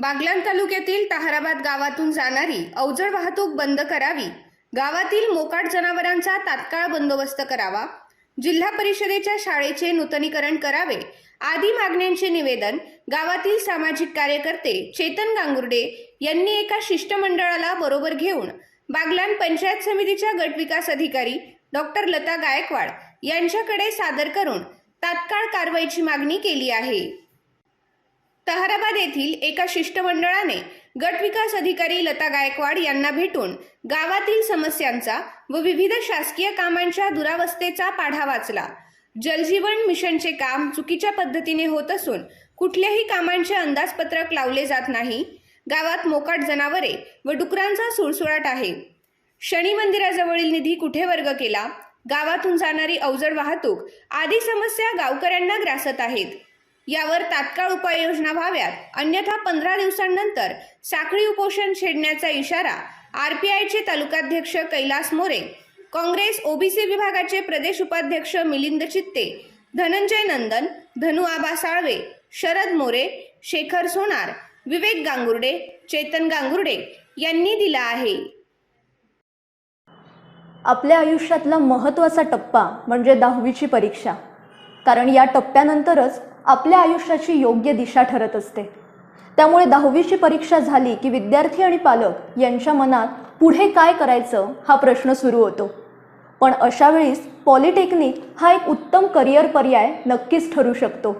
बागलाण तालुक्यातील ताहराबाद गावातून जाणारी अवजड वाहतूक बंद करावी. गावातील मोकाट जनावरांचा तात्काळ बंदोबस्त करावा. जिल्हा परिषदेच्या शाळेचे नूतनीकरण करावे. आदी मागण्यांचे निवेदन गावातील सामाजिक कार्यकर्ते चेतन गांगुर्डे यांनी एका शिष्टमंडळाला बरोबर घेऊन बागलाण पंचायत समितीच्या गटविकास अधिकारी डॉक्टर लता गायकवाड यांच्याकडे सादर करून तात्काळ कारवाईची मागणी केली आहे. तहाराबाद येथील एका शिष्टमंडळाने गटविकास अधिकारी लता गायकवाड यांना भेटून गावातील समस्यांचा व विविध शासकीय कामांच्या दुरावस्थेचा पाढा वाचला. जलजीवन मिशनचे काम चुकीच्या पद्धतीने होत असून कुठल्याही कामांचे अंदाजपत्रक लावले जात नाही. गावात मोकाट जनावरे व डुकरांचा सुळसुळाट आहे. शनी मंदिराजवळील निधी कुठे वर्ग केला? गावातून जाणारी अवजड वाहतूक आदी समस्या गावकऱ्यांना ग्रासत आहेत. यावर तात्काळ उपाययोजना व्हाव्यात. अन्यथा पंधरा दिवसांनंतर साखळी उपोषण छेडण्याचा इशारा आर पी आयचे तालुकाध्यक्ष कैलास मोरे काँग्रेस ओबीसी विभागाचे प्रदेश उपाध्यक्ष मिलिंद चित्ते धनंजय नंदन धनु आबा साळवे शरद मोरे शेखर सोनार विवेक गांगुर्डे चेतन गांगुर्डे यांनी दिला आहे. आपल्या आयुष्यातला महत्त्वाचा टप्पा म्हणजे दहावीची परीक्षा. कारण या टप्प्यानंतरच आपल्या आयुष्याची योग्य दिशा ठरत असते. त्यामुळे दहावीची परीक्षा झाली की विद्यार्थी आणि पालक यांच्या मनात पुढे काय करायचं हा प्रश्न सुरू होतो. पण अशा वेळीस पॉलिटेक्निक हा एक उत्तम करिअर पर्याय नक्कीच ठरू शकतो.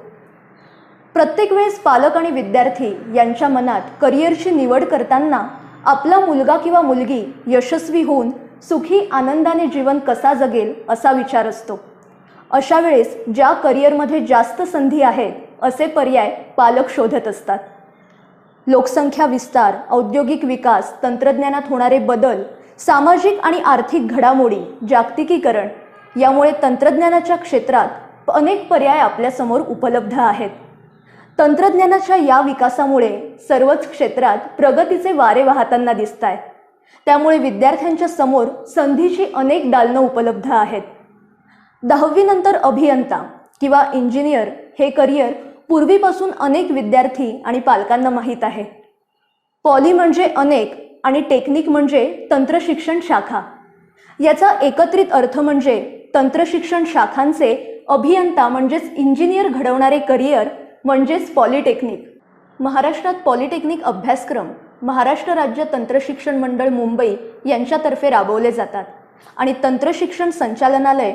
प्रत्येक वेळेस पालक आणि विद्यार्थी यांच्या मनात करिअरची निवड करताना आपला मुलगा किंवा मुलगी यशस्वी होऊन सुखी आनंदाने जीवन कसा जगेल असा विचार असतो. अशा वेळेस ज्या करिअरमध्ये जास्त संधी आहेत असे पर्याय पालक शोधत असतात. लोकसंख्या विस्तार औद्योगिक विकास तंत्रज्ञानात होणारे बदल सामाजिक आणि आर्थिक घडामोडी जागतिकीकरण यामुळे तंत्रज्ञानाच्या क्षेत्रात अनेक पर्याय आपल्यासमोर उपलब्ध आहेत. तंत्रज्ञानाच्या या विकासामुळे सर्वच क्षेत्रात प्रगतीचे वारे वाहताना दिसत आहेत त्यामुळे विद्यार्थ्यांच्या समोर संधीची अनेक दालनं उपलब्ध आहेत. दहावीनंतर अभियंता किंवा इंजिनियर हे करिअर पूर्वीपासून अनेक विद्यार्थी आणि पालकांना माहीत आहे. पॉली म्हणजे अनेक आणि टेक्निक म्हणजे तंत्रशिक्षण शाखा. याचा एकत्रित अर्थ म्हणजे तंत्रशिक्षण शाखांचे अभियंता म्हणजेच इंजिनियर घडवणारे करिअर म्हणजेच पॉलिटेक्निक महाराष्ट्रात पॉलिटेक्निक अभ्यासक्रम महाराष्ट्र राज्य तंत्रशिक्षण मंडळ मुंबई यांच्यातर्फे राबवले जातात आणि तंत्रशिक्षण संचालनालय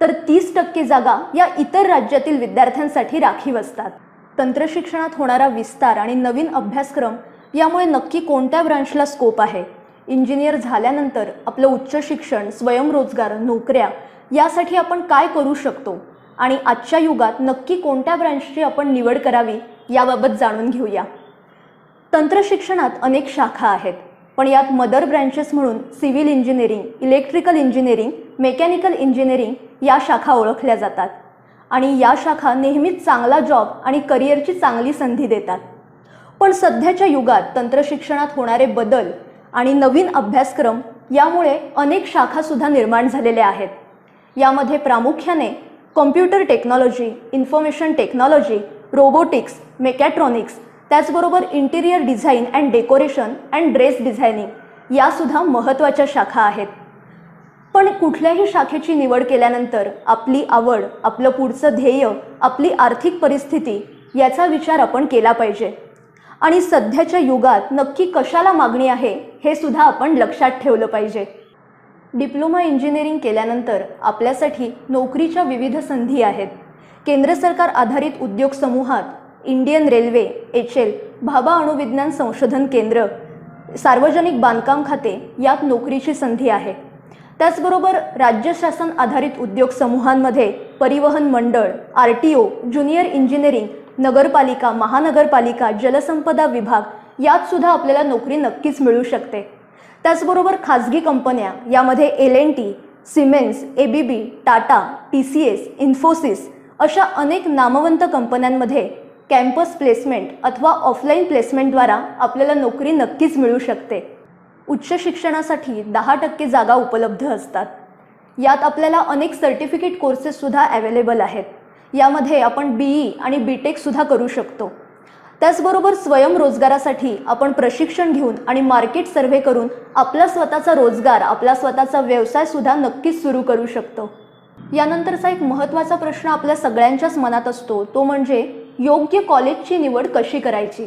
तर तीस टक्के जागा या इतर राज्यातील विद्यार्थ्यांसाठी राखीव असतात. तंत्रशिक्षणात होणारा विस्तार आणि नवीन अभ्यासक्रम यामुळे नक्की कोणत्या ब्रांचला स्कोप आहे? इंजिनियर झाल्यानंतर आपलं उच्च शिक्षण स्वयंरोजगार नोकऱ्या यासाठी आपण काय करू शकतो? आणि आजच्या युगात नक्की कोणत्या ब्रँचची आपण निवड करावी याबाबत जाणून घेऊया. तंत्रशिक्षणात अनेक शाखा आहेत पण यात मदर ब्रँचेस म्हणून civil engineering electrical engineering mechanical engineering या शाखा ओळखल्या जातात. आणि या शाखा नेहमीच चांगला जॉब आणि करिअरची चांगली संधी देतात. पण सध्याच्या युगात तंत्रशिक्षणात होणारे बदल आणि नवीन अभ्यासक्रम यामुळे अनेक शाखासुद्धा निर्माण झालेल्या आहेत. यामध्ये प्रामुख्याने computer technology information technology robotics mechatronics त्याचबरोबर interior design and decoration and dress designing यासुद्धा महत्त्वाच्या शाखा आहेत. आपण कुठल्याही शाखेची निवड केल्यानंतर आपली आवड आपलं पुढचं ध्येय आपली आर्थिक परिस्थिती याचा विचार आपण केला पाहिजे. आणि सध्याच्या युगात नक्की कशाला मागणी आहे हे सुद्धा आपण लक्षात ठेवलं पाहिजे. डिप्लोमा इंजिनिअरिंग केल्यानंतर आपल्यासाठी नोकरीच्या विविध संधी आहेत. केंद्र सरकार आधारित उद्योग समूहात Indian railway H L Bhabha अणुविज्ञान संशोधन केंद्र सार्वजनिक बांधकाम खाते यात नोकरीची संधी आहे. त्याचबरोबर राज्य शासन आधारित उद्योग समूहांमध्ये परिवहन मंडळ R T O junior engineering नगरपालिका महानगरपालिका जलसंपदा विभाग यात सुद्धा आपल्याला नोकरी नक्कीच मिळू शकते. त्याचबरोबर खाजगी कंपन्या यामध्ये L N T Siemens A B B Tata T C S Infosys अशा अनेक नामवंत कंपन्यांमध्ये कॅम्पस प्लेसमेंट अथवा ऑफलाईन प्लेसमेंटद्वारा आपल्याला नोकरी नक्कीच मिळू शकते. उच्च शिक्षणासाठी दहा टक्के जागा उपलब्ध असतात. यात आपल्याला अनेक सर्टिफिकेट कोर्सेससुद्धा अवेलेबल आहेत. यामध्ये आपण बी ई आणि बी टेकसुद्धा करू शकतो. त्याचबरोबर स्वयंरोजगारासाठी आपण प्रशिक्षण घेऊन आणि मार्केट सर्व्हे करून आपला स्वतःचा रोजगार आपला स्वतःचा व्यवसायसुद्धा नक्कीच सुरू करू शकतो. यानंतरचा एक महत्त्वाचा प्रश्न आपल्या सगळ्यांच्याच मनात असतो. तो म्हणजे योग्य कॉलेजची निवड कशी करायची?